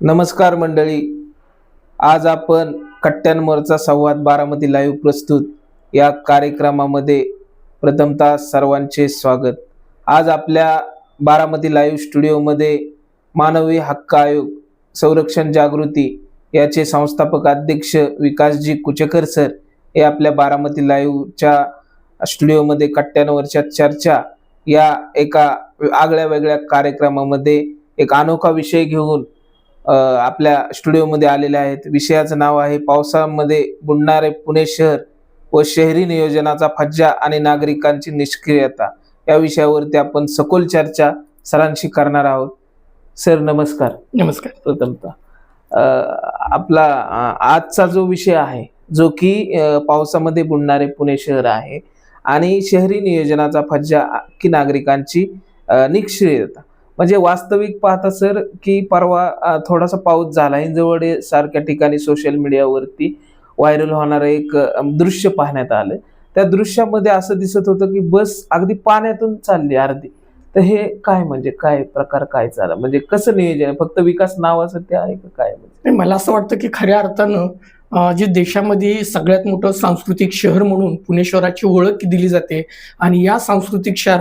नमस्कार मंडळी. आज आपण कट्ट्यांवरचा संवाद बारामती लाईव्ह प्रस्तुत या कार्यक्रमामध्ये प्रथमतः सर्वांचे स्वागत. आज आपल्या बारामती लाईव्ह स्टुडिओमध्ये मानवी हक्क आयोग संरक्षण जागृती याचे संस्थापक अध्यक्ष विकासजी कुचेकर सर हे आपल्या बारामती लाईव्हच्या स्टुडिओमध्ये कट्ट्यांवरच्या चर्चा या एका आगळ्या वेगळ्या कार्यक्रमामध्ये एक अनोखा विषय घेऊन आपल्या स्टुडिओमध्ये आलेले आहेत. विषयाचं नाव आहे पावसामध्ये बुडणारे पुणे शहर व शहरी नियोजनाचा फज्जा आणि नागरिकांची निष्क्रियता. या विषयावरती आपण सखोल चर्चा सरांशी करणार आहोत. सर नमस्कार. नमस्कार. प्रथमतः आपला आजचा जो विषय आहे जो की पावसामध्ये बुडणारे पुणे शहर आहे आणि शहरी नियोजनाचा फज्जा की नागरिकांची निष्क्रियता. म्हणजे वास्तविक पाहता सर की परवा थोडासा पाऊस झाला हिंजवडे सारख्या ठिकाणी सोशल मीडियावरती व्हायरल होणारं एक दृश्य पाहण्यात आलं त्या दृश्यामध्ये असं दिसत होतं की बस अगदी पाण्यातून चालली अर्धी. तर हे काय म्हणजे काय प्रकार काय झाला? म्हणजे कसं नियोजन फक्त विकास नावाचं ते आहे का काय म्हणजे? मला असं वाटतं की खऱ्या अर्थानं जे देशामध्ये सगळ्यात मोठं सांस्कृतिक शहर म्हणून पुणे शहराची ओळख दिली जाते आणि या सांस्कृतिक शहरात